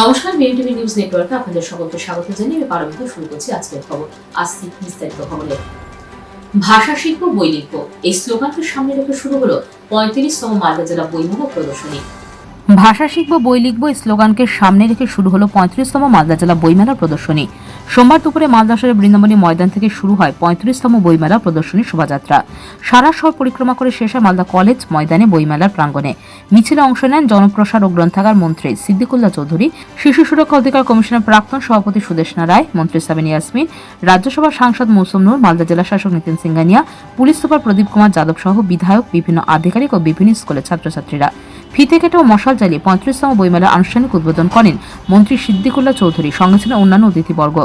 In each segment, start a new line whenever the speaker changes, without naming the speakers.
নমস্কার বিএনটিভি নিউজ নেটওয়ার্কে আপনাদের সকলকে স্বাগত জানিয়ে আমি পারমিত শুরু করছি আজকের খবর। আসছি বিস্তারিত খবরে। ভাষা শিল্প, বই লিখব। এই স্লোগানকে সামনে রেখে শুরু হলো পঁয়ত্রিশতম মালদা জেলা বইমেলা প্রদর্শনী।
ভাষা শিখব বই লিখব স্লোগানকে সামনে রেখে শুরু হলো পঁয়ত্রিশতম মালদা জেলা বইমেলা প্রদর্শনী। সোমবার দুপুরে মালদা শহরের বৃন্দাবনী ময়দান থেকে শুরু হয় পঁয়ত্রিশতম বইমেলা প্রদর্শনী শোভাযাত্রা। সারা শহর পরিক্রমা করে শেষ মালদা কলেজ ময়দানে বইমেলার প্রাঙ্গণে। মিছিলে অংশ নেন জনপ্রসার ও গ্রন্থাগার মন্ত্রী সিদ্দিকুল্লাহ চৌধুরী, শিশু সুরক্ষা অধিকার কমিশনের প্রাক্তন সভাপতি সুদেশনা রায় মন্ত্রী সাবিন ইয়াসমিন, রাজ্যসভার সাংসদ মৌসুম নূর, মালদা জেলা শাসক নিতিন সিংহানিয়া, পুলিশ সুপার প্রদীপ কুমার যাদব সহ বিধায়ক, বিভিন্ন আধিকারিক ও বিভিন্ন স্কুলের ছাত্রছাত্রীরা। ফিতে কেটে ও মশাল জ্বালিয়ে পঁয়ত্রিশতম বইমেলার আনুষ্ঠানিক উদ্বোধন করেন মন্ত্রী সিদ্দিকুল্লাহ চৌধুরী, সঙ্গে ছিলেন অন্যান্য অতিথিবর্গ।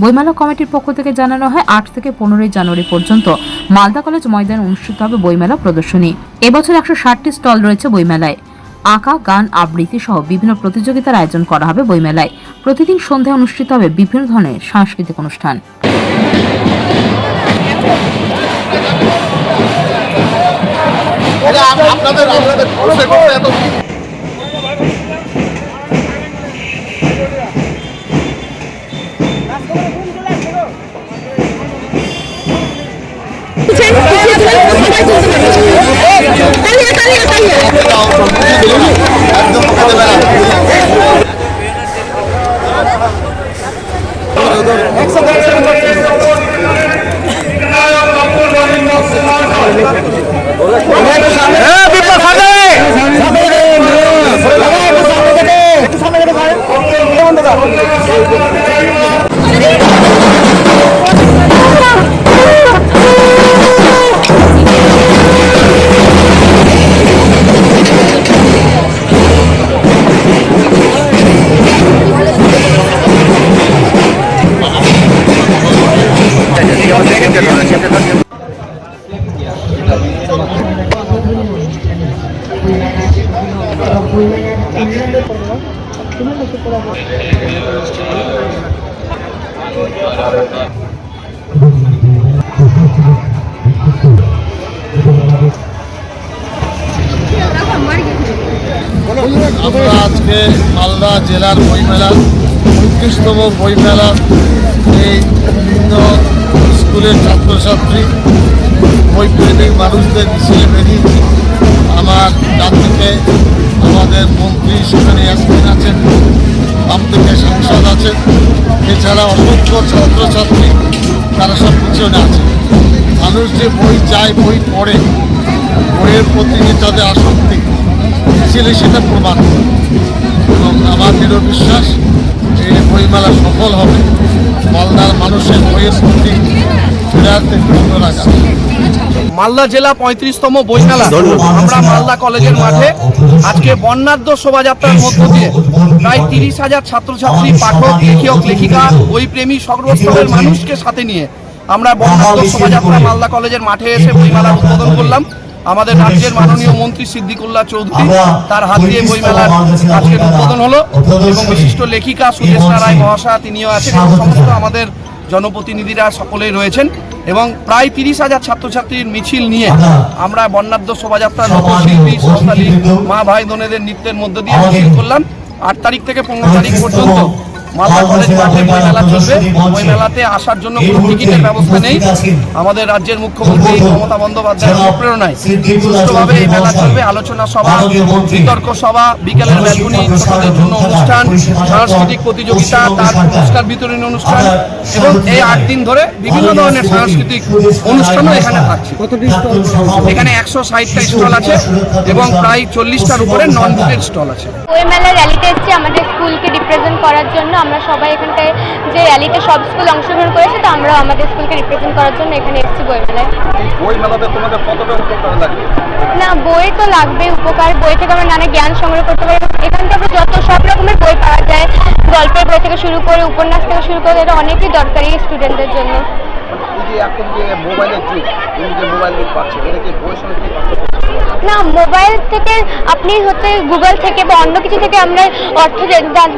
বইমেলা কমিটির পক্ষ থেকে জানানো হয়, আট থেকে পনেরোই জানুয়ারি পর্যন্ত মালদা কলেজ ময়দানে অনুষ্ঠিত হবে বইমেলা প্রদর্শনী। এবছর একশো ষাটটি স্টল রয়েছে বইমেলায়। আঁকা, গান, আবৃত্তি সহ বিভিন্ন প্রতিযোগিতার আয়োজন করা হবে বইমেলায়। প্রতিদিন সন্ধ্যায় অনুষ্ঠিত হবে বিভিন্ন ধরনের সাংস্কৃতিক অনুষ্ঠান।
আপ- আপনাদের আপনাদের আজকে মালদা জেলার বইমেলা পঁয়ত্রিশতম বইমেলা এই বিভিন্ন স্কুলের ছাত্রছাত্রী বইপ্রেমিক মানুষদের মিছিলে বেরিয়েছি আমার ডান থেকে আমাদের মন্ত্রী সেখানে ইয়াসমিন আছেন, বাম থেকে সাংসদ আছেন। এছাড়া অসংখ্য ছাত্রছাত্রী, তারা সব পিছনে আছে। মানুষ যে বই চায়, বই পড়ে, বইয়ের প্রতি যে তাদের আসক্তি মিছিলে সেটা প্রমাণ এবং আমার দৃঢ় বিশ্বাস, এই বইমেলা সফল হবে। মালদার মানুষের বইয়ের প্রতি
মালদা জেলা পঁয়ত্রিশতম বইমেলা। আমরা মালদা কলেজের মাঠে আজকে বর্ণাঢ্য শোভাযাত্রার মধ্য দিয়ে প্রায় তিরিশ হাজার ছাত্রছাত্রী, পাঠক, লেখক, লেখিকা, বইপ্রেমী, সর্বস্তরের মানুষকে সাথে নিয়ে আমরা বর্ণাঢ্য শোভাযাত্রা মালদা কলেজের মাঠে এসে বইমেলা উদ্বোধন করলাম। আমাদের রাজ্যের মাননীয় মন্ত্রী সিদ্দিকুল্লাহ চৌধুরী তার হাত দিয়ে বইমেলার আজকের উদ্বোধন হলো এবং বিশিষ্ট লেখিকা সুদেশনা রায় মহাশয়া তিনিও আছেন সমস্ত আমাদের জনপ্রতিনিধিরা সকলেই রয়েছেন এবং প্রায় তিরিশ হাজার ছাত্রছাত্রীর মিছিল নিয়ে আমরা বর্ণাঢ্য শোভাযাত্রা লোকশিল্পী সাঁওতালি মা ভাই বোনেদের নৃত্যের মধ্য দিয়ে মিছিল করলাম। আট তারিখ থেকে পনেরো তারিখ পর্যন্ত মালদা কলেজ মাঠে বই মেলা চলবে বই মেলাতে আসার জন্য কোনো টিকিটের ব্যবস্থা নেই। আমাদের রাজ্যের মুখ্যমন্ত্রী মমতা বন্দ্যোপাধ্যায়ের অনুপ্রেরণায় সুষ্ঠুভাবে এই মেলা চলবে। আলোচনা সভা বিতর্ক সভা বিকেলের ব্যালকনি ছোটদের জন্য অনুষ্ঠান সাংস্কৃতিক প্রতিযোগিতা তার পুরস্কার বিতরণী অনুষ্ঠান এবং এই আট দিন ধরে বিভিন্ন ধরনের সাংস্কৃতিক অনুষ্ঠানও এখানে থাকছে। এখানে একশো ষাটটা স্টল আছে এবং প্রায় চল্লিশটার উপরে নন বুকের স্টল আছে।
বইমেলা র্যালিতে এসেছি আমাদের স্কুলকে রিপ্রেজেন্ট করার জন্য। আমরা সবাই এখানটায় যে র্যালিতে সব স্কুল অংশগ্রহণ করেছে তো আমরা আমাদের স্কুলকে রিপ্রেজেন্ট করার জন্য এখানে এসেছি বইমেলায়।
বই মেলাতে তোমাদের কতটা উপকার লাগে?
না বই তো লাগবে উপকার। বই থেকে আমরা নানা জ্ঞান সংগ্রহ করতে পারি। এখান থেকে যত সব রকমের বই পাওয়া যায় গল্পের বই থেকে শুরু করে উপন্যাস থেকে শুরু করে এটা অনেকই দরকারি স্টুডেন্টদের জন্য।
এই যে এখন যে মোবাইলের যুগ তুমি যে মোবাইল যুগ পাচ্ছে এটা কি বইয়ের
মোবাইল থেকে আপনি হচ্ছে গুগল থেকে বা অন্য কিছু থেকে আমরা অর্থ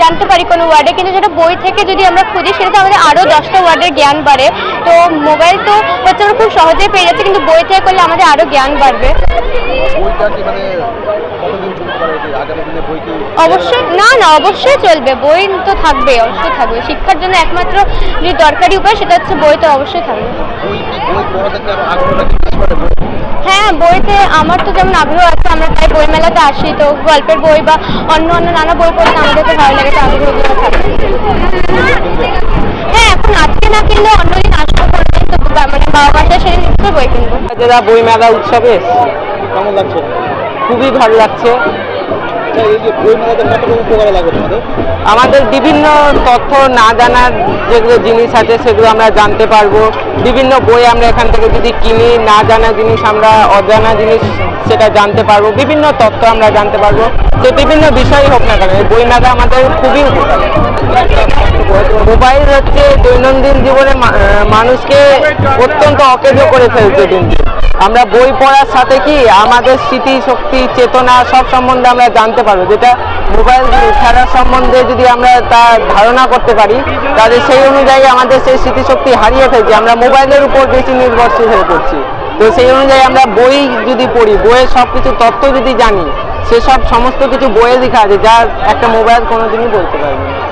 জানতে পারি কোনো ওয়ার্ডে কিন্তু যেটা বই থেকে যদি আমরা খুঁজি সেটাতে আমাদের আরও দশটা ওয়ার্ডের জ্ঞান বাড়ে। তো মোবাইল তো হচ্ছে আমরা খুব সহজেই পেয়ে যাচ্ছে কিন্তু বই থেকে করলে আমাদের আরও জ্ঞান বাড়বে।
মানে
অবশ্যই না না অবশ্যই চলবে। বই তো থাকবে অবশ্যই থাকবে। শিক্ষার জন্য একমাত্র যে দরকারি উপায় সেটা হচ্ছে বই তো অবশ্যই থাকবে। হ্যাঁ বইতে আমার তো যেমন আগ্রহ আছে, আমরা প্রায় বই মেলাতে আসি, তো গল্পের বই বা অন্য অন্য নানা বই পড়তে আমাদের তো ভালো লাগে, তো হ্যাঁ এখন আজকে না কিনলে অন্যদিন আসব কোনোদিন তো মানে বাবা মাসে সেই নিশ্চয়ই বই কিনবো।
যারা বই মেলা উৎসবে।
কেমন লাগছে?
খুবই ভালো লাগছে। আমাদের বিভিন্ন তথ্য না জানার যেগুলো জিনিস আছে, সেগুলো আমরা জানতে পারব। বিভিন্ন বই আমরা এখান থেকে যদি কিনি, না জানা জিনিস আমরা, অজানা জিনিস সেটা জানতে পারব। বিভিন্ন তথ্য আমরা জানতে পারব। যে বিভিন্ন বিষয়ই হোক না কেন বই মেলা আমাদের খুবই উপকারী। মোবাইল হচ্ছে দৈনন্দিন জীবনে মানুষকে অত্যন্ত অকেজ করে ফেলছে দিন। আমরা বই পড়ার সাথে কি আমাদের স্মৃতি, শক্তি, চেতনা সব সম্বন্ধে আমরা জানতে পারব। যেটা মোবাইল খেলার সম্বন্ধে যদি আমরা তা ধারণা করতে পারি, তাহলে সেই অনুযায়ী আমাদের সেই স্মৃতিশক্তি হারিয়ে ফেলছি। আমরা মোবাইলের উপর বেশি নির্ভরশীল হয়ে পড়ছি। তো সেই অনুযায়ী আমরা বই যদি পড়ি, বইয়ের সব কিছু তথ্য যদি জানি, সেসব সমস্ত কিছু বইয়ে লেখা আছে যা একটা মোবাইল কোনোদিনই বলতে পারবে না।